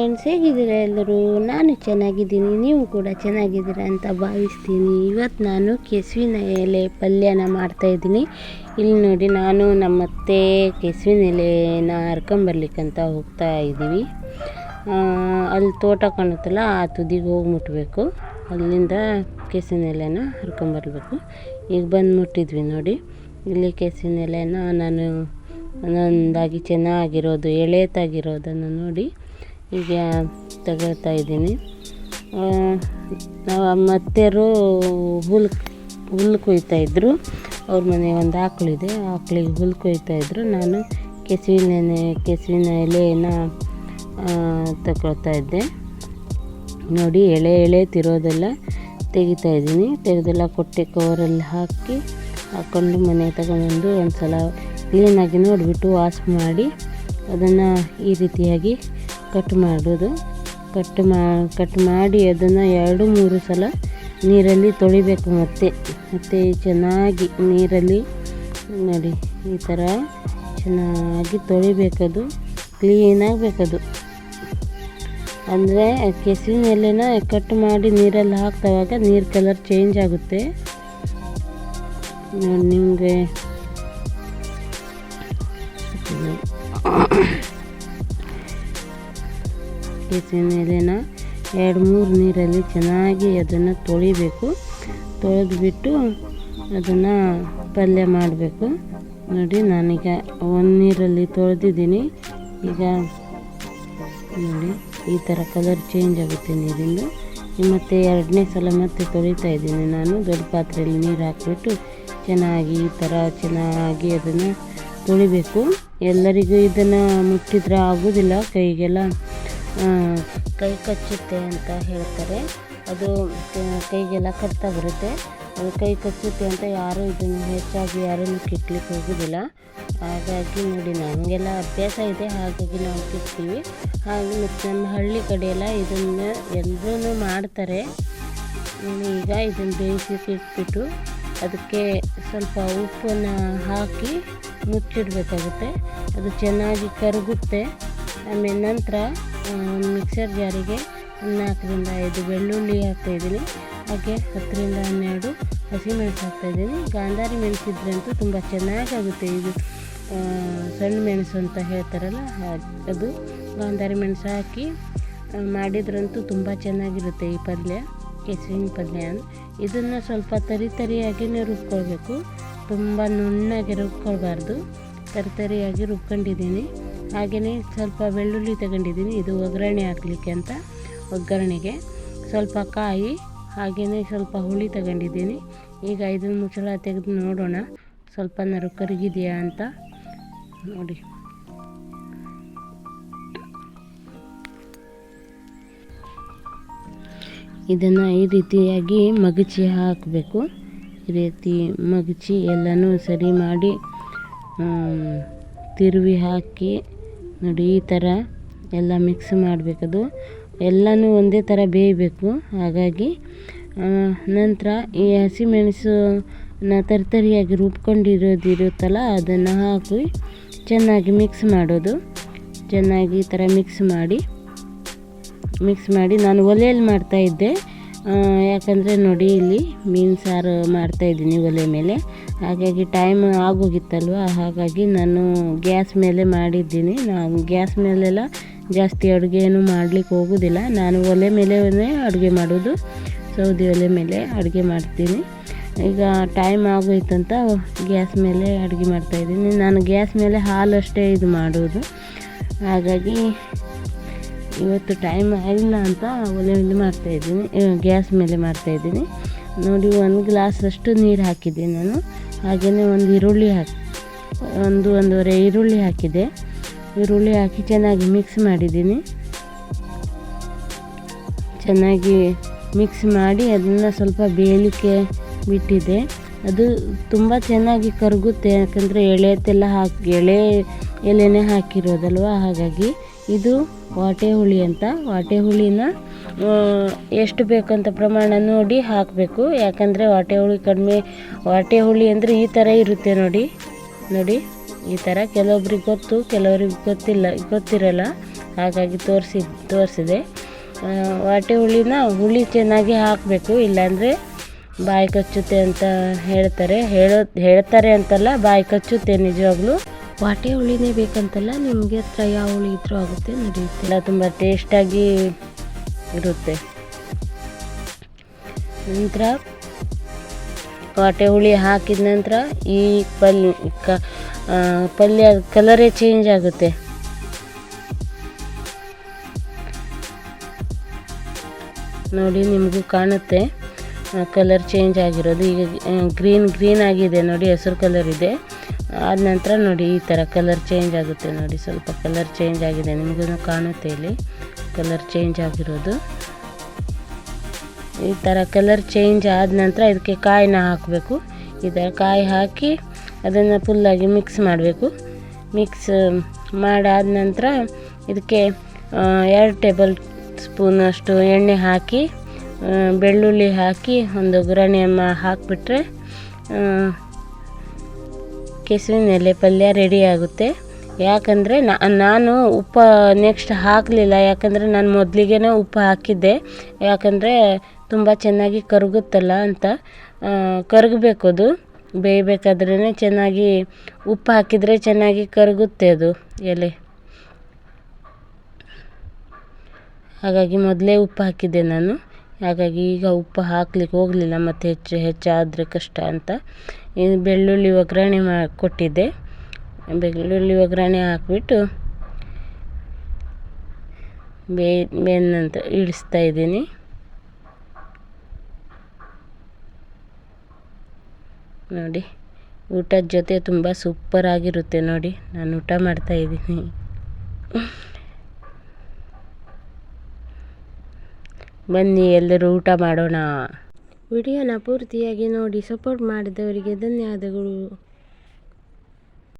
Friends ಹೇಗಿದ್ದೀರಾ ಎಲ್ಲರೂ? ನಾನು ಚೆನ್ನಾಗಿದ್ದೀನಿ, ನೀವು ಕೂಡ ಚೆನ್ನಾಗಿದ್ದೀರ ಅಂತ ಭಾವಿಸ್ತೀನಿ. ಇವತ್ತು ನಾನು ಕೆಸುವಿನ ಎಲೆ ಪಲ್ಯನ ಮಾಡ್ತಾಯಿದ್ದೀನಿ ಇಲ್ಲಿ ನೋಡಿ, ನಾನು ನಮ್ಮ ಅತ್ತೆ ಕೆಸುವಿನ ಎಲೆನ ಹರ್ಕೊಂಬರ್ಲಿಕ್ಕಂತ ಹೋಗ್ತಾ ಇದ್ದೀವಿ. ಅಲ್ಲಿ ತೋಟ ಕಾಣುತ್ತಲ್ಲ, ಆ ತುದಿಗೆ ಹೋಗಿ ಮುಟ್ಟಬೇಕು ಅಲ್ಲಿಂದ ಕೆಸುವಿನ ಎಲೆನ ಹರ್ಕೊಂಬರ್ಬೇಕು ಈಗ ಬಂದು ಮುಟ್ಟಿದ್ವಿ ನೋಡಿ. ಇಲ್ಲಿ ಕೆಸುವಿನ ಎಲೆನ ನಾನು ಒಂದೊಂದಾಗಿ ಚೆನ್ನಾಗಿರೋದು, ಎಳೆತಾಗಿರೋದನ್ನು ನೋಡಿ. ಈಗ ತಗೊಳ್ತಾ ಇದ್ದೀನಿ. ನಾವು ಅತ್ತೆಯರು ಹುಲ್ಲು ಹುಲ್ಲು ಕೊಯ್ತಾಯಿದ್ರು ಅವ್ರ ಮನೆ ಒಂದು ಆಕಳಿದೆ ಆಕಳಿಗೆ ಹುಲ್ಲು ಕೊಯ್ತಾಯಿದ್ರು ನಾನು ಕೆಸುವಿನ ಕೆಸುವಿನ ಎಲೆಯನ್ನು ತಗೊಳ್ತಾ ಇದ್ದೆ. ನೋಡಿ, ಎಳೆ ಎಳೆ ತಿರೋದೆಲ್ಲ ತೆಗಿತಾ ಇದ್ದೀನಿ. ತೆಗೆದೆಲ್ಲ ಕೊಟ್ಟೆ ಕವರಲ್ಲಿ ಹಾಕಿ ಹಾಕ್ಕೊಂಡು ಮನೆ ತಗೊಂಡ್ಬಂದು ಒಂದು ಸಲ ಕ್ಲೀನಾಗಿ ನೋಡಿಬಿಟ್ಟು ವಾಶ್ ಮಾಡಿ ಅದನ್ನು ಈ ರೀತಿಯಾಗಿ ಕಟ್ ಮಾಡೋದು. ಕಟ್ ಮಾ ಕಟ್ ಮಾಡಿ ಅದನ್ನು ಎರಡು, ಮೂರು ಸಲ ನೀರಲ್ಲಿ ತೊಳಿಬೇಕು ಮತ್ತೆ. ಮತ್ತು ಚೆನ್ನಾಗಿ ನೀರಲ್ಲಿ ನೋಡಿ, ಈ ಥರ ಚೆನ್ನಾಗಿ ತೊಳಿಬೇಕದು ಕ್ಲೀನಾಗಬೇಕದು ಅಂದರೆ ಕೆಸುವಿನ ಎಲೆನ ಕಟ್ ಮಾಡಿ ನೀರಲ್ಲಿ ಹಾಕ್ತವಾಗ ನೀರು ಕಲರ್ ಚೇಂಜ್ ಆಗುತ್ತೆ. ನಿಮಗೆ. ಕೆಸುವಿನ ಎಲೆನ ಎರಡು ಮೂರು ನೀರಲ್ಲಿ ಚೆನ್ನಾಗಿ ಅದನ್ನು ತೊಳಿಬೇಕು. ತೊಳೆದುಬಿಟ್ಟು ಅದನ್ನು ಪಲ್ಯ ಮಾಡಬೇಕು. ನೋಡಿ ನಾನೀಗ ಒಂದು ನೀರಲ್ಲಿ ತೊಳೆದಿದ್ದೀನಿ. ಈಗ ನೋಡಿ, ಈ ಥರ ಕಲರ್ ಚೇಂಜ್ ಆಗುತ್ತೆ ನೀರಿಂದ. ಮತ್ತು ಎರಡನೇ ಸಲ ಮತ್ತೆ ತೊಳಿತಾ ಇದ್ದೀನಿ ನಾನು. ದೊಡ್ಡ ಪಾತ್ರೆಯಲ್ಲಿ ನೀರು ಹಾಕಿಬಿಟ್ಟು ಚೆನ್ನಾಗಿ ಈ ಥರ ಚೆನ್ನಾಗಿ ಅದನ್ನು ತೊಳಿಬೇಕು. ಎಲ್ಲರಿಗೂ ಇದನ್ನು ಮುಟ್ಟಿದ್ರೆ ಆಗೋದಿಲ್ಲ ಕೈಗೆಲ್ಲ ಕೈ ಕಚ್ಚುತ್ತೆ ಅಂತ ಹೇಳ್ತಾರೆ. ಅದು ಕೈಗೆಲ್ಲ ಕಟ್ತಾ ಬರುತ್ತೆ. ಅದು ಕೈ ಕಚ್ಚುತ್ತೆ ಅಂತ ಯಾರೂ ಇದನ್ನು ಹೆಚ್ಚಾಗಿ ಯಾರೂ ಕಿಟ್ಲಿಕ್ಕೆ ಹೋಗೋದಿಲ್ಲ. ಹಾಗಾಗಿ ನೋಡಿ, ನಮಗೆಲ್ಲ ಅಭ್ಯಾಸ ಇದೆ. ಹಾಗಾಗಿ ನಾವು ಕಿತ್ತೀವಿ. ಹಾಗೆ ಮತ್ತು ನಮ್ಮ ಹಳ್ಳಿ ಕಡೆಯೆಲ್ಲ ಇದನ್ನು ಎಲ್ಲರೂ ಮಾಡ್ತಾರೆ. ಈಗ ಇದನ್ನು ಬೇಯಿಸಿ ಇಟ್ಬಿಟ್ಟು ಅದಕ್ಕೆ ಸ್ವಲ್ಪ ಉಪ್ಪನ್ನು ಹಾಕಿ ಮುಚ್ಚಿಡಬೇಕಾಗುತ್ತೆ. ಅದು ಚೆನ್ನಾಗಿ ಕರಗುತ್ತೆ. ಆಮೇಲೆ ನಂತರ ಮಿಕ್ಸರ್ ಜಾರಿಗೆ ನಾಲ್ಕರಿಂದ ಐದು ಬೆಳ್ಳುಳ್ಳಿ ಹಾಕ್ತಾಯಿದ್ದೀನಿ ಹಾಗೆ ಹತ್ತರಿಂದ ಹನ್ನೆರಡು ಹಸಿಮೆಣಸು ಹಾಕ್ತಾಯಿದ್ದೀನಿ ಗಾಂಧಾರಿ ಮೆಣಸಿದ್ರಂತೂ ತುಂಬ ಚೆನ್ನಾಗಾಗುತ್ತೆ. ಇದು ಸಣ್ಣ ಮೆಣಸು ಅಂತ ಹೇಳ್ತಾರಲ್ಲ, ಅದು ಗಾಂಧಾರಿ ಮೆಣಸು ಹಾಕಿ ಮಾಡಿದ್ರಂತೂ ತುಂಬ ಚೆನ್ನಾಗಿರುತ್ತೆ ಈ ಪಲ್ಯ ಕೆಸುವಿನ ಪಲ್ಯ ಇದನ್ನು ಸ್ವಲ್ಪ ತರಿ ತರಿಯಾಗಿಯೇ ರುಬ್ಕೊಳ್ಬೇಕು. ತುಂಬ ನುಣ್ಣಗೆ ರುಬ್ಕೊಳ್ಬಾರ್ದು. ತರಿ ತರಿಯಾಗಿ ರುಬ್ಕೊಂಡಿದ್ದೀನಿ. ಹಾಗೆಯೇ ಸ್ವಲ್ಪ ಬೆಳ್ಳುಳ್ಳಿ ತಗೊಂಡಿದ್ದೀನಿ. ಇದು ಒಗ್ಗರಣೆ ಹಾಕಲಿಕ್ಕೆ ಅಂತ ಒಗ್ಗರಣೆಗೆ. ಸ್ವಲ್ಪ ಕಾಯಿ, ಹಾಗೆಯೇ ಸ್ವಲ್ಪ ಹುಳಿ ತಗೊಂಡಿದ್ದೀನಿ. ಈಗ ಇದನ್ನು ಮುಚ್ಚಳ ತೆಗೆದು ನೋಡೋಣ. ಸ್ವಲ್ಪ ನಾರು ಕರಗಿದೆಯಾ ಅಂತ ನೋಡಿ. ಇದನ್ನು ಈ ರೀತಿಯಾಗಿ ಮಗಚಿ ಹಾಕಬೇಕು. ಈ ರೀತಿ ಮಗಚಿ ಎಲ್ಲನೂ ಸರಿ ಮಾಡಿ ತಿರುವಿ ಹಾಕಿ ನೋಡಿ, ಈ ಥರ ಎಲ್ಲ ಮಿಕ್ಸ್ ಮಾಡಬೇಕದು. ಎಲ್ಲನೂ ಒಂದೇ ಥರ ಬೇಯಬೇಕು. ಹಾಗಾಗಿ ನಂತರ ಈ ಹಸಿಮೆಣಸನ್ನ ರುಬ್ಕೊಂಡಿರೋದು ಇರುತ್ತಲ್ಲ, ಅದನ್ನು ಹಾಕಿ ಚೆನ್ನಾಗಿ ಮಿಕ್ಸ್ ಮಾಡೋದು. ಚೆನ್ನಾಗಿ ಈ ಥರ ಮಿಕ್ಸ್ ಮಾಡಿ ಮಿಕ್ಸ್ ಮಾಡಿ ನಾನು ಒಲೆಯಲ್ಲಿ ಮಾಡ್ತಾಯಿದ್ದೆ ಯಾಕಂದರೆ ನೋಡಿ ಇಲ್ಲಿ ಮೀನು ಸಾರು ಮಾಡ್ತಾಯಿದ್ದೀನಿ ಒಲೆ ಮೇಲೆ. ಹಾಗಾಗಿ ಟೈಮ್ ಆಗೋಗಿತ್ತಲ್ವ? ಹಾಗಾಗಿ ನಾನು ಗ್ಯಾಸ್ ಮೇಲೆ ಮಾಡಿದ್ದೀನಿ. ನಾನು ಗ್ಯಾಸ್ ಮೇಲೆಲ್ಲ ಜಾಸ್ತಿ ಅಡುಗೆಯನ್ನು ಮಾಡಲಿಕ್ಕೆ ಹೋಗೋದಿಲ್ಲ. ನಾನು ಒಲೆ ಮೇಲೆ ಅಡುಗೆ ಮಾಡೋದು. ಸೌದೆ ಒಲೆ ಮೇಲೆ ಅಡುಗೆ ಮಾಡ್ತೀನಿ. ಈಗ ಟೈಮ್ ಆಗೋಯ್ತಂತ ಗ್ಯಾಸ್ ಮೇಲೆ ಅಡುಗೆ ಮಾಡ್ತಾಯಿದ್ದೀನಿ ನಾನು ಗ್ಯಾಸ್ ಮೇಲೆ ಹಾಲು ಅಷ್ಟೇ ಇದು ಮಾಡೋದು. ಹಾಗಾಗಿ ಇವತ್ತು ಟೈಮ್ ಆಗಿಲ್ಲ ಅಂತ ಒಲೆ ಮೇಲೆ ಮಾಡ್ತಾಯಿದ್ದೀನಿ ಗ್ಯಾಸ್ ಮೇಲೆ ಮಾಡ್ತಾಯಿದ್ದೀನಿ ನೋಡಿ, ಒಂದು ಗ್ಲಾಸಷ್ಟು ನೀರು ಹಾಕಿದ್ದೆ ನಾನು. ಹಾಗೆಯೇ ಒಂದು ಈರುಳ್ಳಿ ಹಾಕಿ, ಒಂದು ಒಂದೂವರೆ ಈರುಳ್ಳಿ ಹಾಕಿದೆ. ಈರುಳ್ಳಿ ಹಾಕಿ ಚೆನ್ನಾಗಿ ಮಿಕ್ಸ್ ಮಾಡಿದ್ದೀನಿ. ಚೆನ್ನಾಗಿ ಮಿಕ್ಸ್ ಮಾಡಿ ಅದನ್ನು ಸ್ವಲ್ಪ ಬೇಯಲಿಕ್ಕೆ ಬಿಟ್ಟಿದ್ದೆ ಅದು ತುಂಬ ಚೆನ್ನಾಗಿ ಕರಗುತ್ತೆ. ಯಾಕಂದರೆ ಎಳೆತೆಲ್ಲ ಹಾಕಿ, ಎಳೆ ಎಲೆನೇ ಹಾಕಿರೋದಲ್ವ? ಹಾಗಾಗಿ ಇದು ವಾಟೆ ಹುಳಿ ಅಂತ. ವಾಟೆ ಹುಳಿನ ಎಷ್ಟು ಬೇಕಂತ ಪ್ರಮಾಣ ನೋಡಿ ಹಾಕಬೇಕು. ಯಾಕಂದರೆ ವಾಟೆ ಹುಳಿ ಕಡಿಮೆ, ವಾಟೆ ಹುಳಿ ಅಂದರೆ ಈ ಥರ ಇರುತ್ತೆ ನೋಡಿ. ನೋಡಿ, ಈ ಥರ ಕೆಲವೊಬ್ರಿಗೆ ಗೊತ್ತು, ಕೆಲವ್ರಿಗೆ ಗೊತ್ತಿಲ್ಲ, ಗೊತ್ತಿರಲ್ಲ. ಹಾಗಾಗಿ ತೋರಿಸಿ, ತೋರಿಸಿದೆ. ವಾಟೆ ಹುಳಿನ ಹುಳಿ ಚೆನ್ನಾಗಿ ಹಾಕಬೇಕು. ಇಲ್ಲಾಂದರೆ ಬಾಯಿ ಕಚ್ಚುತ್ತೆ ಅಂತ ಹೇಳ್ತಾರೆ. ಹೇಳೋ, ಹೇಳ್ತಾರೆ ಅಂತಲ್ಲ, ಬಾಯಿ ಕಚ್ಚುತ್ತೆ ನಿಜವಾಗ್ಲೂ. ವಾಟೆ ಹುಳಿನೇ ಬೇಕಂತಲ್ಲ, ನಿಮಗೆ ಹತ್ರ ಯಾವ ಹುಳಿ ಇದ್ರೂ ಆಗುತ್ತೆ, ನಡೆಯುತ್ತೆ. ಎಲ್ಲ ತುಂಬ ಟೇಸ್ಟಾಗಿ ಇರುತ್ತೆ. ನಂತರ ವಾಟೆ ಹುಳಿ ಹಾಕಿದ ನಂತರ ಈ ಪಲ್ಯ, ಕ ಪಲ್ಯ ಕಲರೇ ಚೇಂಜ್ ಆಗುತ್ತೆ. ನೋಡಿ ನಿಮಗೂ ಕಾಣುತ್ತೆ ಕಲರ್ ಚೇಂಜ್ ಆಗಿರೋದು. ಈಗ ಗ್ರೀನ್ ಗ್ರೀನ್ ಆಗಿದೆ. ನೋಡಿ, ಹಸಿರು ಕಲರ್ ಇದೆ. ಆದ ನಂತರ ನೋಡಿ ಈ ಥರ ಕಲರ್ ಚೇಂಜ್ ಆಗುತ್ತೆ ನೋಡಿ. ಸ್ವಲ್ಪ ಕಲರ್ ಚೇಂಜ್ ಆಗಿದೆ. ನಿಮಗೂ ಕಾಣುತ್ತೆ ಇಲ್ಲಿ. ಕಲರ್ ಚೇಂಜ್ ಆಗಿರೋದು. ಈ ಥರ ಕಲರ್ ಚೇಂಜ್ ಆದ ನಂತರ ಇದಕ್ಕೆ ಕಾಯಿನ ಹಾಕಬೇಕು. ಈ ಥರ ಕಾಯಿ ಹಾಕಿ ಅದನ್ನು ಫುಲ್ಲಾಗಿ ಮಿಕ್ಸ್ ಮಾಡಬೇಕು. ಮಿಕ್ಸ್ ಮಾಡಾದ ನಂತರ ಇದಕ್ಕೆ ಎರಡು ಟೇಬಲ್ ಸ್ಪೂನಷ್ಟು ಎಣ್ಣೆ ಹಾಕಿ ಬೆಳ್ಳುಳ್ಳಿ ಹಾಕಿ ಒಂದು ಒಗ್ಗರಣೆ ಹಾಕಿಬಿಟ್ರೆ ಕೆಸುವಿನ ಎಲೆ ಪಲ್ಯ ರೆಡಿ ಆಗುತ್ತೆ. ಯಾಕಂದರೆ ನಾನು ಉಪ್ಪು ನೆಕ್ಸ್ಟ್ ಹಾಕಲಿಲ್ಲ. ಯಾಕಂದರೆ ನಾನು ಮೊದಲಿಗೆ ಉಪ್ಪು ಹಾಕಿದ್ದೆ. ಯಾಕಂದರೆ ತುಂಬ ಚೆನ್ನಾಗಿ ಕರಗುತ್ತಲ್ಲ ಅಂತ. ಕರಗಬೇಕು ಅದು. ಬೇಯಬೇಕಾದ್ರೇ ಚೆನ್ನಾಗಿ ಉಪ್ಪು ಹಾಕಿದರೆ ಚೆನ್ನಾಗಿ ಕರಗುತ್ತೆ ಅದು ಎಲೆ. ಹಾಗಾಗಿ ಮೊದಲೇ ಉಪ್ಪು ಹಾಕಿದ್ದೆ ನಾನು. ಹಾಗಾಗಿ ಈಗ ಉಪ್ಪು ಹಾಕ್ಲಿಕ್ಕೆ ಹೋಗಲಿಲ್ಲ, ಮತ್ತು ಹೆಚ್ಚು ಹೆಚ್ಚಾದರೆ ಕಷ್ಟ ಅಂತ. ಇನ್ನು ಬೆಳ್ಳುಳ್ಳಿ ಒಗ್ಗರಣೆ ಮಾ, ಕೊಟ್ಟಿದ್ದೆ. ಬೆಳ್ಳುಳ್ಳಿ ಒಗ್ಗರಣೆ ಹಾಕಿಬಿಟ್ಟು ಬೇ, ಬೆಂದಂತ ಇಳಿಸ್ತಾ ಇದ್ದೀನಿ. ನೋಡಿ, ಊಟದ ಜೊತೆ ತುಂಬ ಸೂಪರಾಗಿರುತ್ತೆ ನೋಡಿ, ನಾನು ಊಟ ಮಾಡ್ತಾ ಬನ್ನಿ ಎಲ್ಲರೂ ಊಟ ಮಾಡೋಣ. ವಿಡಿಯೋನ ಪೂರ್ತಿಯಾಗಿ ನೋಡಿ ಸಪೋರ್ಟ್ ಮಾಡಿದವರಿಗೆ ಧನ್ಯವಾದಗಳು.